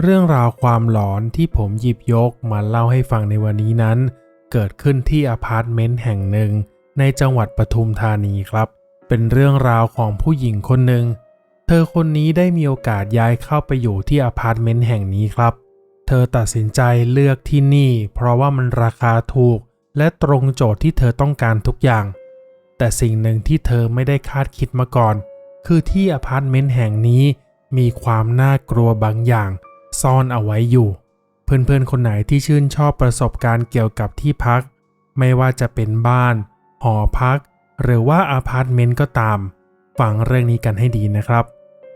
เรื่องราวความหลอนที่ผมหยิบยกมาเล่าให้ฟังในวันนี้นั้น เกิดขึ้นที่อพาร์ตเมนต์แห่งหนึ่ง ในจังหวัดปทุมธานีครับ เป็นเรื่องราวของผู้หญิงคนหนึ่ง เธอคนนี้ได้มีโอกาสย้ายเข้าไปอยู่ที่อพาร์ตเมนต์แห่งนี้ครับ เธอตัดสินใจเลือกที่นี่ เพราะว่ามันราคาถูก และตรงโจทย์ที่เธอต้องการทุกอย่าง แต่สิ่งหนึ่งที่เธอไม่ได้คาดคิดมาก่อน คือที่อพาร์ตเมนต์แห่งนี้มีความน่ากลัวบางอย่าง ซ่อนเอาไว้อยู่ เพื่อนๆคนไหนที่ชื่นชอบประสบการณ์เกี่ยวกับที่พัก ไม่ว่าจะเป็นบ้าน หอพัก หรือว่าอพาร์ตเมนต์ก็ตาม ฟังเรื่องนี้กันให้ดีนะครับ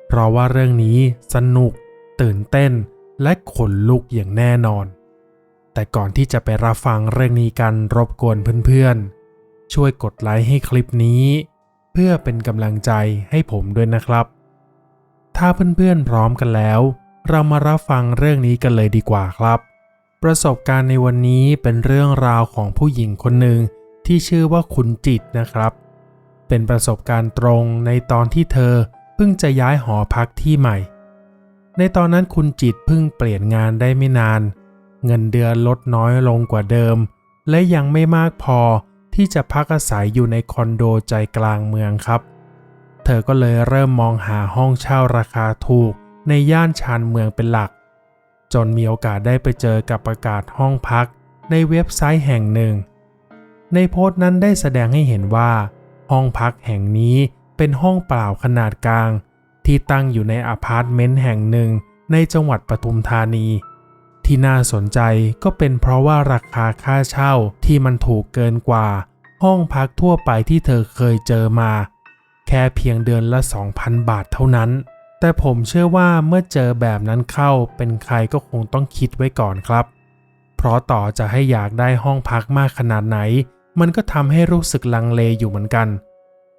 เพราะว่าเรื่องนี้สนุก ตื่นเต้น และขนลุกอย่างแน่นอน แต่ก่อนที่จะไปรับฟังเรื่องนี้กันรบกวนเพื่อนๆ ช่วยกดไลค์ให้คลิปนี้ เพื่อเป็นกำลังใจให้ผมด้วยนะครับถ้าเพื่อนๆพร้อมกันแล้ว เรามารับฟังเรื่องนี้กันเลยดีกว่าครับ ประสบการณ์ในวันนี้เป็นเรื่องราวของผู้หญิงคนหนึ่งที่ชื่อว่าคุณจิตนะครับ เป็นประสบการณ์ตรงในตอนที่เธอเพิ่งจะย้ายหอพักที่ใหม่ ในตอนนั้นคุณจิตเพิ่งเปลี่ยนงานได้ไม่นาน เงินเดือนลดน้อยลงกว่าเดิม และยังไม่มากพอที่จะพักอาศัยอยู่ในคอนโดใจกลางเมืองครับ เธอก็เลยเริ่มมองหาห้องเช่าราคาถูก ในย่านชานเมืองเป็นหลัก จนมีโอกาสได้ไปเจอกับประกาศห้องพักในเว็บไซต์แห่งหนึ่ง ในโพสต์นั้นได้แสดงให้เห็นว่า ห้องพักแห่งนี้เป็นห้องเปล่าขนาดกลาง ที่ตั้งอยู่ในอพาร์ตเมนต์แห่งหนึ่งในจังหวัดปทุมธานี ที่น่าสนใจก็เป็นเพราะว่าราคาค่าเช่าที่มันถูกเกินกว่า ห้องพักทั่วไปที่เธอเคยเจอมา แค่เพียงเดือนละ 2,000 บาทเท่านั้น แต่ผมเชื่อว่าเมื่อเจอแบบนั้นเข้าเป็นใครก็คงต้องคิดไว้ก่อนครับ เพราะต่อจะให้อยากได้ห้องพักมากขนาดไหน มันก็ทำให้รู้สึกลังเลอยู่เหมือนกัน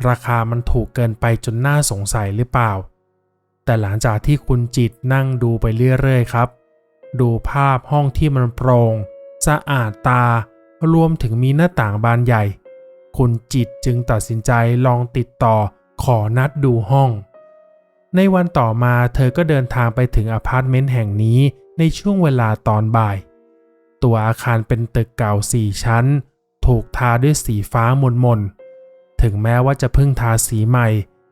ราคามันถูกเกินไปจนน่าสงสัยหรือเปล่า แต่หลังจากที่คุณจิตนั่งดูไปเรื่อยๆครับ ดูภาพห้องที่มันโปร่งสะอาดตารวมถึงมีหน้าต่างบานใหญ่ คุณจิตจึงตัดสินใจลองติดต่อขอนัดดูห้อง ในวันต่อมาเธอก็เดินทางไปถึงอพาร์ตเมนต์แห่งนี้ในช่วงเวลาตอนบ่าย ตัวอาคารเป็นตึกเก่าสี่ชั้น ถูกทาด้วยสีฟ้ามนมนๆถึงแม้ว่าจะเพิ่งทาสีใหม่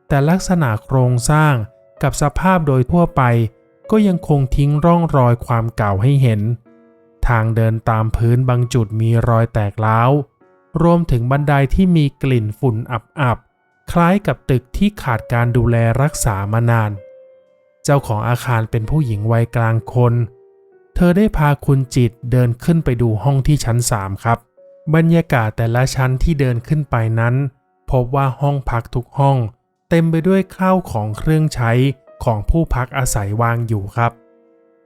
แต่ลักษณะโครงสร้างกับสภาพโดยทั่วไป ก็ยังคงทิ้งร่องรอยความเก่าให้เห็น ทางเดินตามพื้นบางจุดมีรอยแตกร้าว รวมถึงบันไดที่มีกลิ่นฝุ่นอับ คล้ายกับตึกที่ขาดการดูแลรักษามานาน เจ้าของอาคารเป็นผู้หญิงวัยกลางคน เธอได้พาคุณจิตเดินขึ้นไปดูห้องที่ชั้น3ครับ บรรยากาศแต่ละชั้นที่เดินขึ้นไปนั้น พบว่าห้องพักทุกห้อง เต็มไปด้วยข้าวของเครื่องใช้ของผู้พักอาศัยวางอยู่ครับ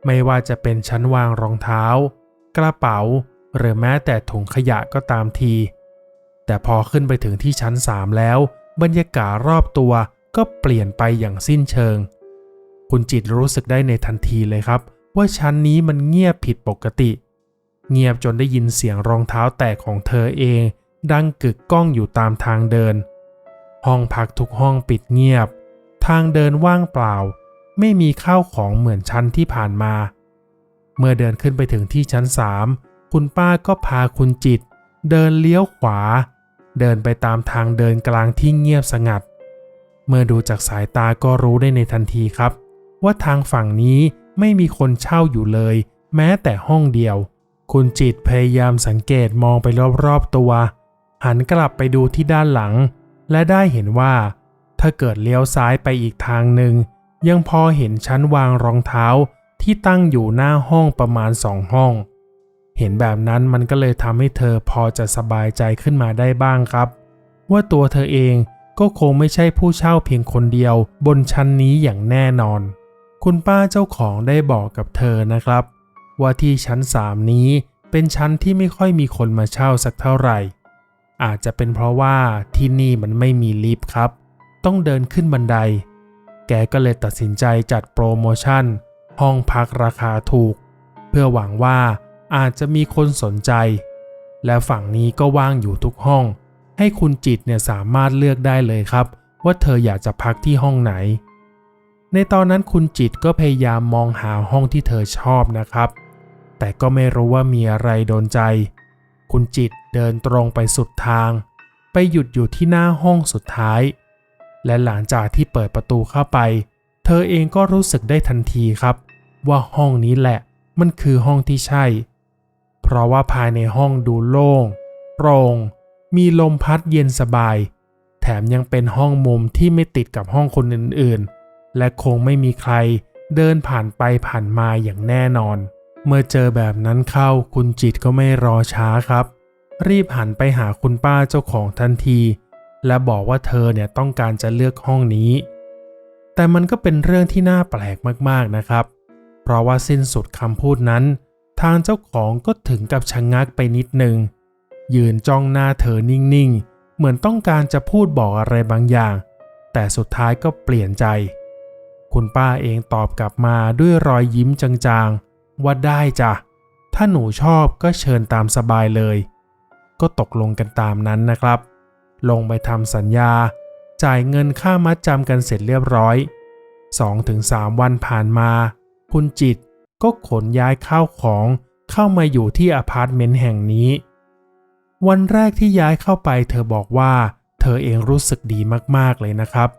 ไม่ว่าจะเป็นชั้นวางรองเท้า กระเป๋า หรือแม้แต่ถุงขยะก็ตามที แต่พอขึ้นไปถึงที่ชั้น3แล้ว บรรยากาศรอบตัวก็เปลี่ยนไปอย่างสิ้นเชิง คุณจิตรู้สึกได้ในทันทีเลยครับ ว่าชั้นนี้มันเงียบผิดปกติ เงียบจนได้ยินเสียงรองเท้าแตกของเธอเอง ดังกึกก้องอยู่ตามทางเดิน ห้องพักทุกห้องปิดเงียบ ทางเดินว่างเปล่า ไม่มีข้าวของเหมือนชั้นที่ผ่านมา เมื่อเดินขึ้นไปถึงที่ชั้นสามคุณป้าก็พาคุณจิต เดินเลี้ยวขวา เดินไปตามทางเดินกลางที่เงียบสงัด เมื่อดูจากสายตาก็รู้ได้ในทันทีครับ ว่าทางฝั่งนี้ไม่มีคนเช่าอยู่เลย แม้แต่ห้องเดียว คุณจิตพยายามสังเกตมองไปรอบๆตัว หันกลับไปดูที่ด้านหลัง และได้เห็นว่า ถ้าเกิดเลี้ยวซ้ายไปอีกทางหนึ่ง ยังพอเห็นชั้นวางรองเท้าที่ตั้งอยู่หน้าห้องประมาณสองห้อง เห็นแบบนั้นมันก็เลยทำให้เธอพอจะสบายใจขึ้นมาได้บ้างครับ ว่าตัวเธอเองก็คงไม่ใช่ผู้เช่าเพียงคนเดียวบนชั้นนี้อย่างแน่นอน คุณป้าเจ้าของได้บอกกับเธอนะครับ ว่าที่ชั้น3นี้เป็นชั้นที่ไม่ค่อยมีคนมาเช่าสักเท่าไหร่ อาจจะเป็นเพราะว่าที่นี่มันไม่มีลิฟต์ครับ ต้องเดินขึ้นบันได แกก็เลยตัดสินใจจัดโปรโมชั่น ห้องพักราคาถูก เพื่อหวังว่า อาจจะมีคนสนใจ และฝั่งนี้ก็ว่างอยู่ทุกห้อง ให้คุณจิตเนี่ยสามารถเลือกได้เลยครับ ว่าเธออยากจะพักที่ห้องไหน ในตอนนั้นคุณจิตก็พยายามมองหาห้องที่เธอชอบนะครับ แต่ก็ไม่รู้ว่ามีอะไรโดนใจ คุณจิตเดินตรงไปสุดทาง ไปหยุดอยู่ที่หน้าห้องสุดท้าย และหลังจากที่เปิดประตูเข้าไป เธอเองก็รู้สึกได้ทันทีครับ ว่าห้องนี้แหละมันคือห้องที่ใช่ ราะว่าภายในห้องดูโล่งโปร่งมีลมพัดเย็นสบาย แถมยังเป็นห้องมุมที่ไม่ติดกับห้องคนอื่นๆ และคงไม่มีใครเดินผ่านไปผ่านมาอย่างแน่นอน เมื่อเจอแบบนั้นเข้าคุณจิตก็ไม่รอช้าครับ รีบหันไปหาคุณป้าเจ้าของทันที และบอกว่าเธอเนี่ยต้องการจะเลือกห้องนี้ แต่มันก็เป็นเรื่องที่น่าแปลกมากๆนะครับ เพราะว่าสิ้นสุดคำพูดนั้น ทางเจ้าของก็ถึงกับชะงงักไปนิดนึง ยืนจ้องหน้าเธอนิ่งๆ เหมือนต้องการจะพูดบอกอะไรบางอย่าง แต่สุดท้ายก็เปลี่ยนใจ คุณป้าเองตอบกลับมาด้วยรอยยิ้มจางๆ ว่าได้จ้ะ ถ้าหนูชอบก็เชิญตามสบายเลย ก็ตกลงกันตามนั้นนะครับ ลงไปทำสัญญา จ่ายเงินค่ามัดจำกันเสร็จเรียบร้อย 2-3 วันผ่านมา คุณจิต ก็ขนย้ายข้าวของเข้ามาอยู่ที่อพาร์ตเมนต์แห่งนี้ วันแรกที่ย้ายเข้าไป เธอบอกว่า เธอเองรู้สึกดีมากๆเลยนะครับ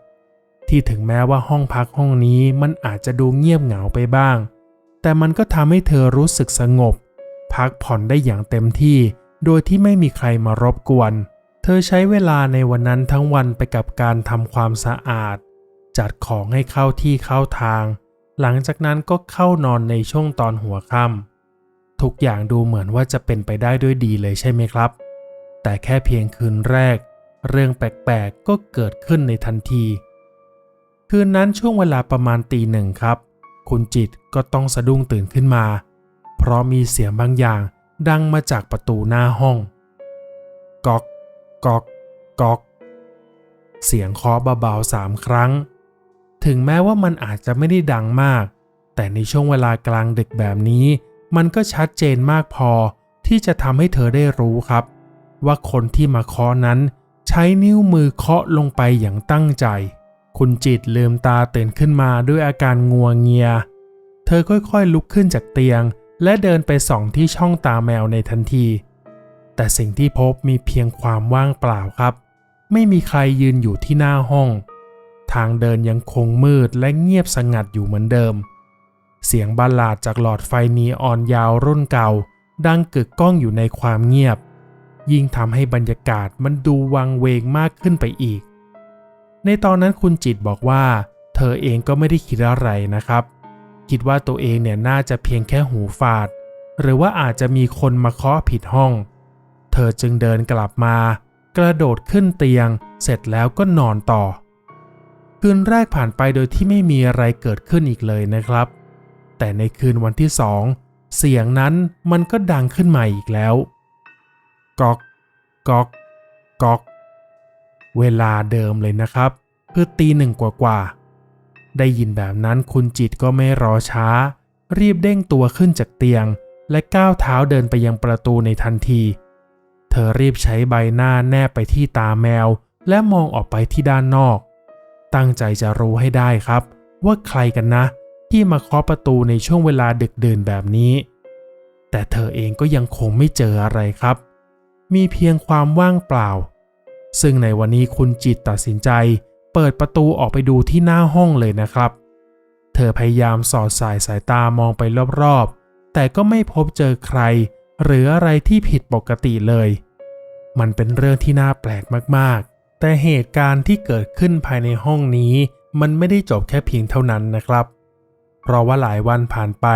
ที่ถึงแม้ว่าห้องพักห้องนี้มันอาจจะดูเงียบเหงาไปบ้าง แต่มันก็ทำให้เธอรู้สึกสงบ พักผ่อนได้อย่างเต็มที่ โดยที่ไม่มีใครมารบกวน เธอใช้เวลาในวันนั้นทั้งวันไปกับการทำความสะอาด จัดของให้เข้าที่เข้าทาง หลังจากนั้นก็เข้านอนในช่วงตอนหัวค่ำทุกอย่างดูเหมือนว่าจะเป็นไปได้ด้วยดีเลยใช่ไหมครับ แต่แค่เพียงคืนแรก เรื่องแปลกๆก็เกิดขึ้นในทันที คืนนั้นช่วงเวลาประมาณตีหนึ่งครับ คุณจิตก็ต้องสะดุ้งตื่นขึ้นมา เพราะมีเสียงบางอย่างดังมาจากประตูหน้าห้องก๊อกก๊อกก๊อก เสียงเคาะเบาๆสามครั้ง ถึงแม้ว่ามันอาจจะไม่ได้ดังมาก แต่ในช่วงเวลากลางดึกแบบนี้ มันก็ชัดเจนมากพอที่จะทำให้เธอได้รู้ครับ ว่าคนที่มาเคาะนั้น ใช้นิ้วมือเคาะลงไปอย่างตั้งใจ คุณจิตลืมตาตื่นขึ้นมาด้วยอาการงัวเงีย เธอค่อยๆลุกขึ้นจากเตียง และเดินไปส่องที่ช่องตาแมวในทันที แต่สิ่งที่พบมีเพียงความว่างเปล่าครับ ไม่มีใครยืนอยู่ที่หน้าห้อง ทางเดินยังคงมืดและเงียบสงัดอยู่เหมือนเดิม เสียงบัลลาดจากหลอดไฟนีออนยาวรุ่นเก่า ดังกึกก้องอยู่ในความเงียบ ยิ่งทำให้บรรยากาศมันดูวังเวงมากขึ้นไปอีก ในตอนนั้นคุณจิตบอกว่า เธอเองก็ไม่ได้คิดอะไรนะครับ คิดว่าตัวเองเนี่ยน่าจะเพียงแค่หูฝาด หรือว่าอาจจะมีคนมาเคาะผิดห้อง เธอจึงเดินกลับมา กระโดดขึ้นเตียง เสร็จแล้วก็นอนต่อ คืนแรกผ่านไปโดยที่ไม่มีอะไรเกิดขึ้นอีกเลยนะครับ แต่ในคืนวันที่สองเสียงนั้นมันก็ดังขึ้นมาอีกแล้วก๊อกก๊อกก๊อก เวลาเดิมเลยนะครับ คือตีหนึ่งกว่าๆได้ยินแบบนั้นคุณจิตก็ไม่รอช้า รีบเด้งตัวขึ้นจากเตียง และก้าวเท้าเดินไปยังประตูในทันที เธอรีบใช้ใบหน้าแนบไปที่ตาแมว และมองออกไปที่ด้านนอก ตั้งใจจะรู้ให้ได้ครับ ว่าใครกันนะ ที่มาเคาะประตูในช่วงเวลาดึกดื่นแบบนี้ แต่เธอเองก็ยังคงไม่เจออะไรครับ มีเพียงความว่างเปล่า ซึ่งในวันนี้คุณจิตตัดสินใจ เปิดประตูออกไปดูที่หน้าห้องเลยนะครับ เธอพยายามสอดสายสายตามองไปรอบๆ แต่ก็ไม่พบเจอใคร หรืออะไรที่ผิดปกติเลย มันเป็นเรื่องที่น่าแปลกมากๆ แต่เหตุการณ์ที่เกิดขึ้นภายในห้องนี้มันไม่ได้จบแค่เพียงเท่านั้นนะครับ เพราะว่าหลายวันผ่านไป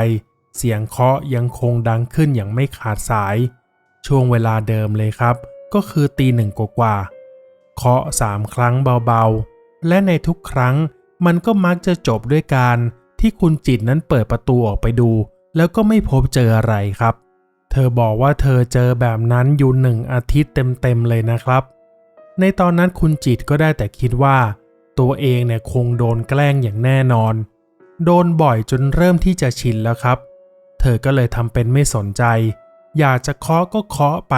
เสียงเคาะยังคงดังขึ้นอย่างไม่ขาดสาย ช่วงเวลาเดิมเลยครับ ก็คือตีหนึ่งกว่าเคาะสามครั้งเบาๆ และในทุกครั้งมันก็มักจะจบด้วยการที่คุณจิตนั้นเปิดประตูออกไปดู แล้วก็ไม่พบเจออะไรครับ เธอบอกว่าเธอเจอแบบนั้นอยู่หนึ่งอาทิตย์เต็มๆเลยนะครับ ในตอนนั้นคุณจิตก็ได้แต่คิดว่า ตัวเองเนี่ยคงโดนแกล้งอย่างแน่นอน โดนบ่อยจนเริ่มที่จะชินแล้วครับ เธอก็เลยทำเป็นไม่สนใจ อยากจะเคาะก็เคาะไป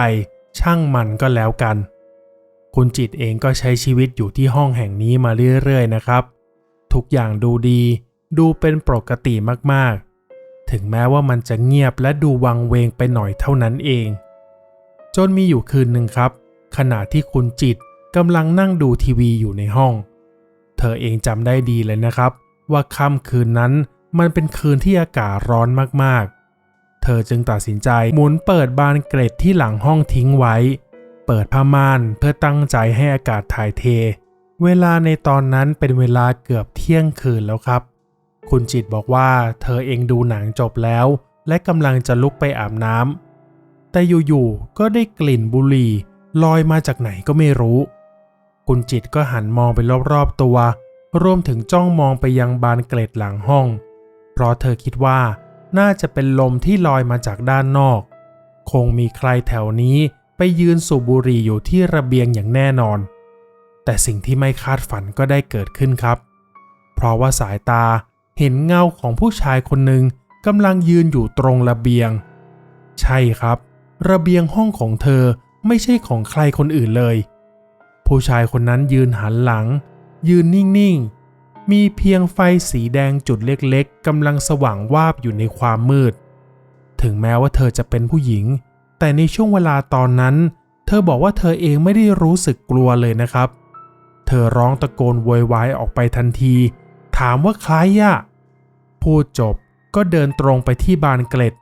ช่างมันก็แล้วกัน คุณจิตเองก็ใช้ชีวิตอยู่ที่ห้องแห่งนี้มาเรื่อยๆนะครับ ทุกอย่างดูดี ดูเป็นปกติมากๆ ถึงแม้ว่ามันจะเงียบและดูวังเวงไปหน่อยเท่านั้นเอง จนมีอยู่คืนหนึ่งครับขณะที่คุณจิต กำลังนั่งดูทีวีอยู่ในห้อง เธอเองจำได้ดีเลยนะครับ ว่าค่ำคืนนั้นมันเป็นคืนที่อากาศร้อนมากๆ เธอจึงตัดสินใจหมุนเปิดบานเกล็ดที่หลังห้องทิ้งไว้ เปิดผ้าม่านเพื่อตั้งใจให้อากาศถ่ายเท เวลาในตอนนั้นเป็นเวลาเกือบเที่ยงคืนแล้วครับ คุณจิตบอกว่าเธอเองดูหนังจบแล้ว และกำลังจะลุกไปอาบน้ำแต่อยู่ๆก็ได้กลิ่นบุหรี่ลอยมาจากไหนก็ไม่รู้ คุณจิตก็หันมองไปรอบๆตัว รวมถึงจ้องมองไปยังบานเกล็ดหลังห้อง เพราะเธอคิดว่าน่าจะเป็นลมที่ลอยมาจากด้านนอก คงมีใครแถวนี้ไปยืนสูบบุหรี่อยู่ที่ระเบียงอย่างแน่นอน แต่สิ่งที่ไม่คาดฝันก็ได้เกิดขึ้นครับ เพราะว่าสายตาเห็นเงาของผู้ชายคนหนึ่งกำลังยืนอยู่ตรงระเบียง ใช่ครับ ระเบียงห้องของเธอไม่ใช่ของใครคนอื่นเลย ผู้ชายคนนั้นยืนหันหลัง ยืนนิ่งๆ มีเพียงไฟสีแดงจุดเล็กๆกำลังสว่างวาบอยู่ในความมืด ถึงแม้ว่าเธอจะเป็นผู้หญิง แต่ในช่วงเวลาตอนนั้น เธอบอกว่าเธอเองไม่ได้รู้สึกกลัวเลยนะครับ เธอร้องตะโกนโวยวายออกไปทันที ถามว่าใครอะพูดจบก็เดินตรงไปที่บานเกล็ด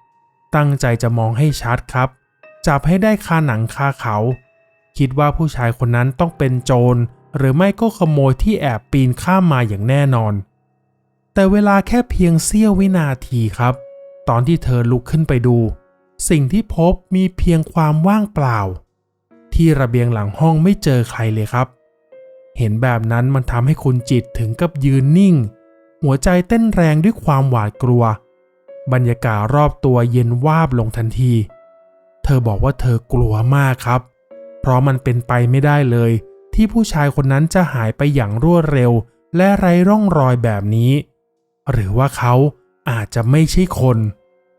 ตั้งใจจะมองให้ชัดครับ จับให้ได้คาหนังคาเขา คิดว่าผู้ชายคนนั้นต้องเป็นโจร หรือไม่ก็ขโมยที่แอบปีนข้ามมาอย่างแน่นอน แต่เวลาแค่เพียงเสี้ยววินาทีครับ ตอนที่เธอลุกขึ้นไปดู สิ่งที่พบมีเพียงความว่างเปล่า ที่ระเบียงหลังห้องไม่เจอใครเลยครับ เห็นแบบนั้นมันทำให้คุณจิตถึงกับยืนนิ่ง หัวใจเต้นแรงด้วยความหวาดกลัว บรรยากาศรอบตัวเย็นวาบลงทันที เธอบอกว่าเธอกลัวมากครับเราะมันเป็นไปไม่ได้เลย ที่ผู้ชายคนนั้นจะหายไปอย่างรวดเร็ว และไร้ร่องรอยแบบนี้ หรือว่าเขาอาจจะไม่ใช่คน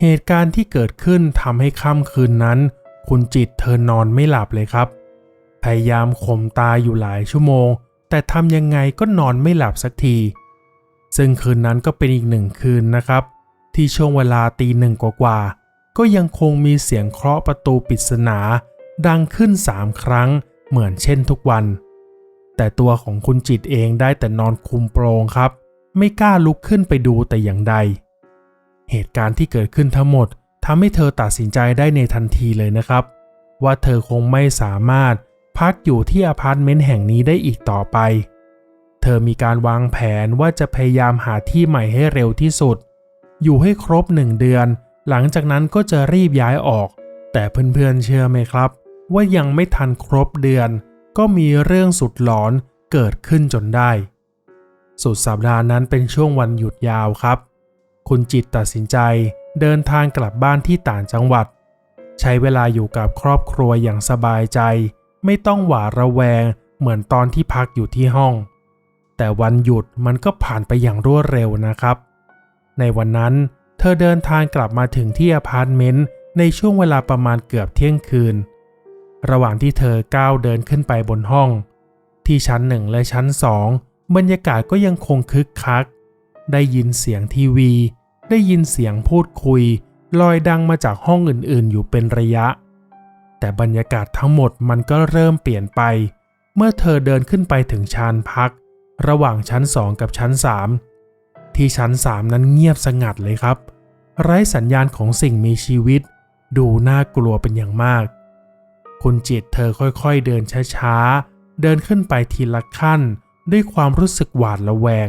เหตุการณ์ที่เกิดขึ้นทำให้ค่ำคืนนั้น คุณจิตเธอนอนไม่หลับเลยครับ พยายามข่มตาอยู่หลายชั่วโมง แต่ทำยังไงก็นอนไม่หลับสักที ซึ่งคืนนั้นก็เป็นอีกหนึ่งคืนนะครับ ที่ช่วงเวลาตีหนึ่งกว่าๆก็ยังคงมีเสียงเคาะประตูปริศนา ดังขึ้นสามครั้งเหมือนเช่นทุกวัน แต่ตัวของคุณจิตเองได้แต่นอนคุมโปรงครับ ไม่กล้าลุกขึ้นไปดูแต่อย่างใด เหตุการณ์ที่เกิดขึ้นทั้งหมดทำให้เธอตัดสินใจได้ในทันทีเลยนะครับ ว่าเธอคงไม่สามารถพักอยู่ที่อพาร์ตเมนต์แห่งนี้ได้อีกต่อไป เธอมีการวางแผนว่าจะพยายามหาที่ใหม่ให้เร็วที่สุด อยู่ให้ครบหนึ่งเดือน หลังจากนั้นก็จะรีบย้ายออก แต่เพื่อนๆเชื่อไหมครับ ว่ายังไม่ทันครบเดือน ก็มีเรื่องสุดหลอนเกิดขึ้นจนได้ สุดสัปดาห์นั้นเป็นช่วงวันหยุดยาวครับ คุณจิตตัดสินใจเดินทางกลับบ้านที่ต่างจังหวัด ใช้เวลาอยู่กับครอบครัวอย่างสบายใจ ไม่ต้องหวาดระแวงเหมือนตอนที่พักอยู่ที่ห้อง แต่วันหยุดมันก็ผ่านไปอย่างรวดเร็วนะครับ ในวันนั้นเธอเดินทางกลับมาถึงที่อพาร์ตเมนต์ในช่วงเวลาประมาณเกือบเที่ยงคืน ระหว่างที่เธอก้าวเดินขึ้นไปบนห้อง ที่ชั้นหนึ่งและชั้นสองบรรยากาศก็ยังคงคึกคัก ได้ยินเสียงทีวี ได้ยินเสียงพูดคุย ลอยดังมาจากห้องอื่นๆ อยู่เป็นระยะ แต่บรรยากาศทั้งหมดมันก็เริ่มเปลี่ยนไป เมื่อเธอเดินขึ้นไปถึงชานพัก ระหว่างชั้นสองกับชั้นสามที่ชั้นสามนั้นเงียบสงัดเลยครับ ไร้สัญญาณของสิ่งมีชีวิต ดูน่ากลัวเป็นอย่างมาก คุณจิตเธอค่อยๆเดินช้าๆ เดินขึ้นไปทีละขั้น ด้วยความรู้สึกหวาดระแวง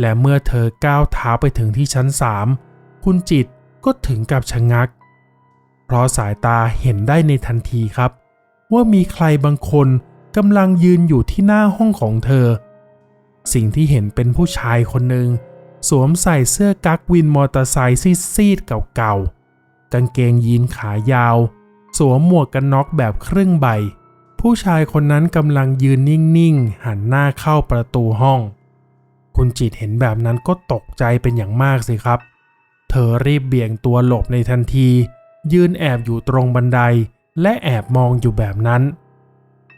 และเมื่อเธอก้าวเท้าไปถึงที่ชั้นสามคุณจิตก็ถึงกับชะงัก เพราะสายตาเห็นได้ในทันทีครับ ว่ามีใครบางคนกำลังยืนอยู่ที่หน้าห้องของเธอ สิ่งที่เห็นเป็นผู้ชายคนหนึ่งสวมใส่เสื้อกั๊กวินมอเตอร์ไซค์ซีดๆเก่าๆกางเกงยีนขายาว สวมหมวกกันน็อกแบบครึ่งใบ ผู้ชายคนนั้นกำลังยืนนิ่งๆ หันหน้าเข้าประตูห้อง คุณจิตเห็นแบบนั้นก็ตกใจเป็นอย่างมากสิครับ เธอรีบเบี่ยงตัวหลบในทันที ยืนแอบอยู่ตรงบันได และแอบมองอยู่แบบนั้น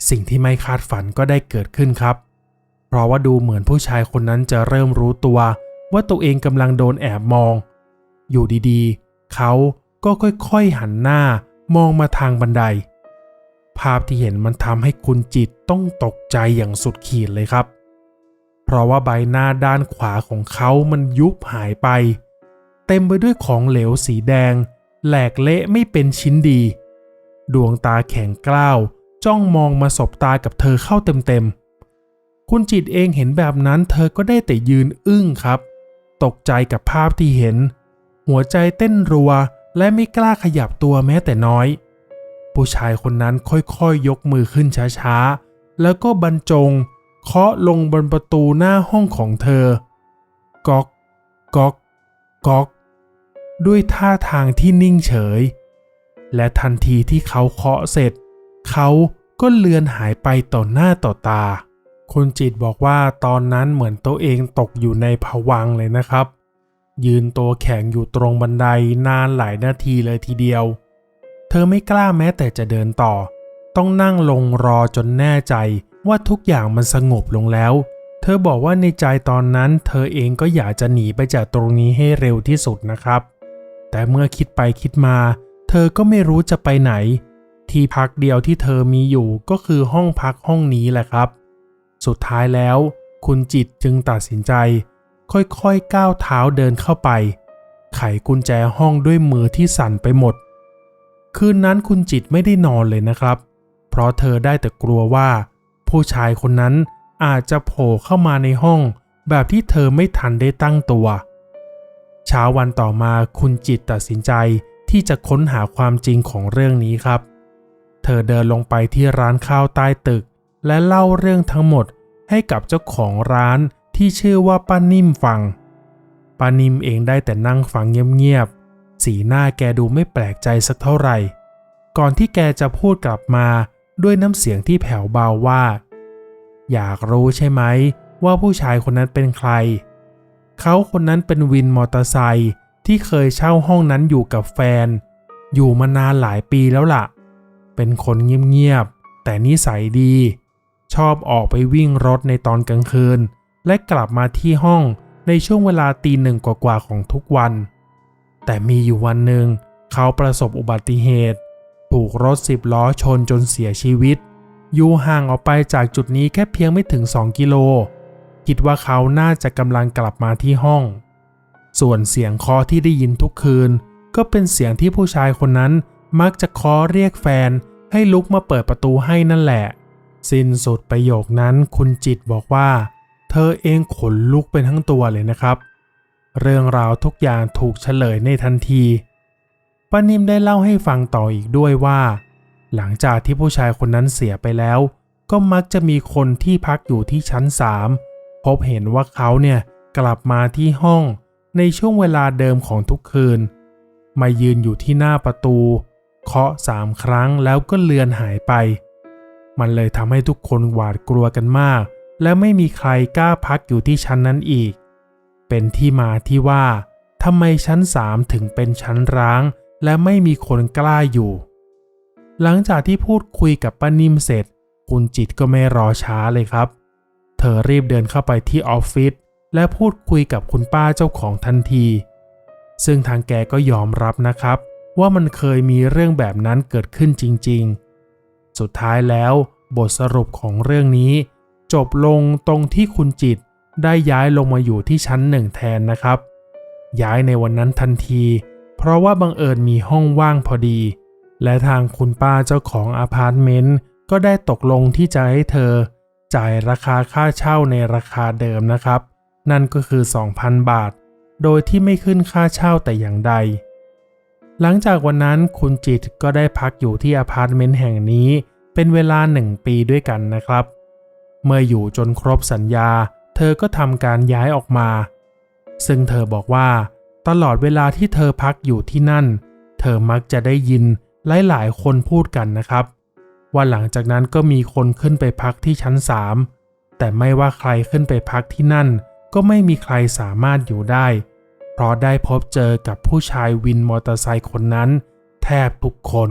สิ่งที่ไม่คาดฝันก็ได้เกิดขึ้นครับ เพราะว่าดูเหมือนผู้ชายคนนั้นจะเริ่มรู้ตัว ว่าตัวเองกำลังโดนแอบมอง อยู่ดีๆ เขาก็ค่อยๆหันหน้า มองมาทางบันได ภาพที่เห็นมันทำให้คุณจิตต้องตกใจอย่างสุดขีดเลยครับ เพราะว่าใบหน้าด้านขวาของเขามันยุบหายไป เต็มไปด้วยของเหลวสีแดง แหลกเละไม่เป็นชิ้นดี ดวงตาแข็งกล้าว จ้องมองมาสบตากับเธอเข้าเต็มๆ คุณจิตเองเห็นแบบนั้นเธอก็ได้แต่ยืนอึ้งครับ ตกใจกับภาพที่เห็น หัวใจเต้นรัว และไม่กล้าขยับตัวแม้แต่น้อย ผู้ชายคนนั้นค่อยๆยกมือขึ้นช้าๆ แล้วก็บรรจง เคาะลงบนประตูหน้าห้องของเธอ ก๊อก ก๊อก ก๊อก ด้วยท่าทางที่นิ่งเฉย และทันทีที่เขาเคาะเสร็จ เขาก็เลือนหายไปต่อหน้าต่อตา คุณจิตบอกว่าตอนนั้นเหมือนตัวเองตกอยู่ในผวังเลยนะครับ ยืนตัวแข็งอยู่ตรงบันไดนานหลายนาทีเลยทีเดียว เธอไม่กล้าแม้แต่จะเดินต่อ ต้องนั่งลงรอจนแน่ใจว่าทุกอย่างมันสงบลงแล้ว เธอบอกว่าในใจตอนนั้น เธอเองก็อยากจะหนีไปจากตรงนี้ให้เร็วที่สุดนะครับ แต่เมื่อคิดไปคิดมา เธอก็ไม่รู้จะไปไหน ที่พักเดียวที่เธอมีอยู่ก็คือห้องพักห้องนี้แหละครับ สุดท้ายแล้ว คุณจิตจึงตัดสินใจ ค่อยๆก้าวเท้าเดินเข้าไป ไขกุญแจห้องด้วยมือที่สั่นไปหมด คืนนั้นคุณจิตไม่ได้นอนเลยนะครับ เพราะเธอได้แต่กลัวว่า ผู้ชายคนนั้นอาจจะโผล่เข้ามาในห้อง แบบที่เธอไม่ทันได้ตั้งตัว เช้าวันต่อมาคุณจิตตัดสินใจที่จะค้นหาความจริงของเรื่องนี้ครับ เธอเดินลงไปที่ร้านข้าวใต้ตึก และเล่าเรื่องทั้งหมดให้กับเจ้าของร้าน ที่ชื่อว่าป้านิ่มฟังป้านิ่มเองได้แต่นั่งฟังเงียบๆ สีหน้าแกดูไม่แปลกใจสักเท่าไหร่ ก่อนที่แกจะพูดกลับมาด้วยน้ำเสียงที่แผ่วเบาว่า อยากรู้ใช่ไหมว่าผู้ชายคนนั้นเป็นใคร เขาคนนั้นเป็นวินมอเตอร์ไซค์ที่เคยเช่าห้องนั้นอยู่กับแฟน อยู่มานานหลายปีแล้วล่ะ เป็นคนเงียบๆ แต่นิสัยดี ชอบออกไปวิ่งรถในตอนกลางคืน และกลับมาที่ห้องในช่วงเวลาตีหนึ่งกว่าๆของทุกวัน แต่มีอยู่วันหนึ่ง เขาประสบอุบัติเหตุ ถูกรถสิบล้อชนจนเสียชีวิต อยู่ห่างออกไปจากจุดนี้แค่เพียงไม่ถึง 2 กิโล คิดว่าเขาน่าจะกำลังกลับมาที่ห้อง ส่วนเสียงเคาะที่ได้ยินทุกคืน ก็เป็นเสียงที่ผู้ชายคนนั้นมักจะเคาะเรียกแฟน ให้ลุกมาเปิดประตูให้นั่นแหละ สิ้นสุดประโยคนั้นคุณจิตบอกว่า เธอเองขนลุกเป็นทั้งตัวเลยนะครับ เรื่องราวทุกอย่างถูกเฉลยในทันทีป้านิมได้เล่าให้ฟังต่ออีกด้วยว่า หลังจากที่ผู้ชายคนนั้นเสียไปแล้ว ก็มักจะมีคนที่พักอยู่ที่ชั้นสามพบเห็นว่าเขาเนี่ยกลับมาที่ห้องในช่วงเวลาเดิมของทุกคืน มายืนอยู่ที่หน้าประตู เคาะสามครั้งแล้วก็เลือนหายไป มันเลยทำให้ทุกคนหวาดกลัวกันมาก และไม่มีใครกล้าพักอยู่ที่ชั้นนั้นอีก เป็นที่มาที่ว่าทำไมชั้นสามถึงเป็นชั้นร้าง และไม่มีคนกล้าอยู่ หลังจากที่พูดคุยกับป้านิ่มเสร็จ คุณจิตก็ไม่รอช้าเลยครับ เธอรีบเดินเข้าไปที่ออฟฟิศและพูดคุยกับคุณป้าเจ้าของทันที ซึ่งทางแกก็ยอมรับนะครับ ว่ามันเคยมีเรื่องแบบนั้นเกิดขึ้นจริง ๆ สุดท้ายแล้ว บทสรุปของเรื่องนี้ จบลงตรงที่คุณจิตได้ย้ายลงมาอยู่ที่ชั้นหนึ่งแทนนะครับ ย้ายในวันนั้นทันที เพราะว่าบังเอิญมีห้องว่างพอดี และทางคุณป้าเจ้าของอาพาร์ตเมนต์ก็ได้ตกลงที่จะให้เธอ จ่ายราคาค่าเช่าในราคาเดิมนะครับ นั่นก็คือ 2,000 บาท โดยที่ไม่ขึ้นค่าเช่าแต่อย่างใด หลังจากวันนั้นคุณจิตก็ได้พักอยู่ที่อพาร์ตเมนต์แห่งนี้ เป็นเวลาหนึ่งปีด้วยกันนะครับ เมื่ออยู่จนครบสัญญา เธอก็ทำการย้ายออกมา ซึ่งเธอบอกว่า ตลอดเวลาที่เธอพักอยู่ที่นั่น เธอมักจะได้ยินหลายๆคนพูดกันนะครับ ว่าหลังจากนั้นก็มีคนขึ้นไปพักที่ชั้นสามแต่ไม่ว่าใครขึ้นไปพักที่นั่น ก็ไม่มีใครสามารถอยู่ได้ เพราะได้พบเจอกับผู้ชายวินมอเตอร์ไซค์คนนั้น แทบทุกคน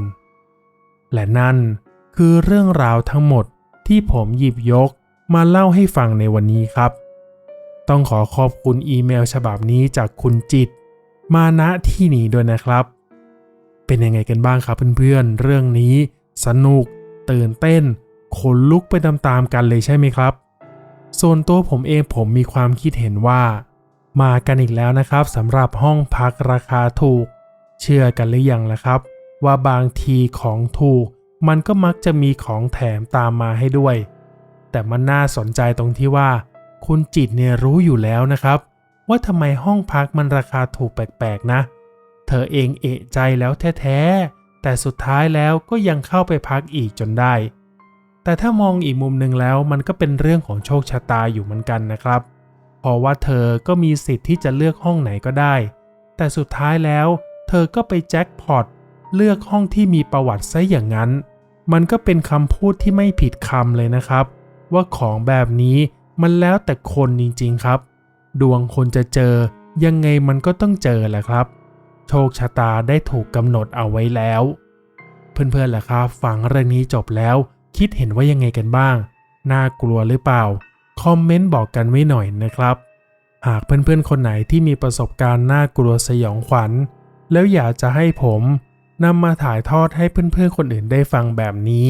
และนั่นคือเรื่องราวทั้งหมดที่ผมหยิบยก มาเล่าให้ฟังในวันนี้ครับ ต้องขอขอบคุณอีเมลฉบับนี้จากคุณจิต มาณที่นี้ด้วยนะครับ เป็นยังไงกันบ้างครับเพื่อนๆเรื่องนี้ สนุก ตื่นเต้นขนลุกไปตามๆกันเลยใช่ไหมครับ ส่วนตัวผมเองผมมีความคิดเห็นว่า มากันอีกแล้วนะครับสำหรับห้องพักราคาถูก เชื่อกันหรือยังล่ะครับ ว่าบางทีของถูก มันก็มักจะมีของแถมตามมาให้ด้วย แต่มันน่าสนใจตรงที่ว่า คุณจิตเนี่ยรู้อยู่แล้วนะครับ ว่าทำไมห้องพักมันราคาถูกแปลกๆนะ เธอเองเอะใจแล้วแท้ๆ แต่สุดท้ายแล้วก็ยังเข้าไปพักอีกจนได้ แต่ถ้ามองอีกมุมหนึ่งแล้วมันก็เป็นเรื่องของโชคชะตาอยู่เหมือนกันนะครับ เพราะว่าเธอก็มีสิทธิ์ที่จะเลือกห้องไหนก็ได้ แต่สุดท้ายแล้ว เธอก็ไปแจ็คพอตเลือกห้องที่มีประวัติซะอย่างนั้น มันก็เป็นคำพูดที่ไม่ผิดคำเลยนะครับ ว่าของแบบนี้มันแล้วแต่คนจริงๆครับ ดวงคนจะเจอยังไงมันก็ต้องเจอแหละครับ โชคชะตาได้ถูกกำหนดเอาไว้แล้ว เพื่อนๆล่ะครับฟังเรื่องนี้จบแล้ว คิดเห็นว่ายังไงกันบ้าง น่ากลัวหรือเปล่า คอมเมนต์บอกกันไว้หน่อยนะครับ หากเพื่อนๆคนไหนที่มีประสบการณ์น่ากลัวสยองขวัญ แล้วอยากจะให้ผมนำมาถ่ายทอดให้เพื่อนๆคนอื่นได้ฟังแบบนี้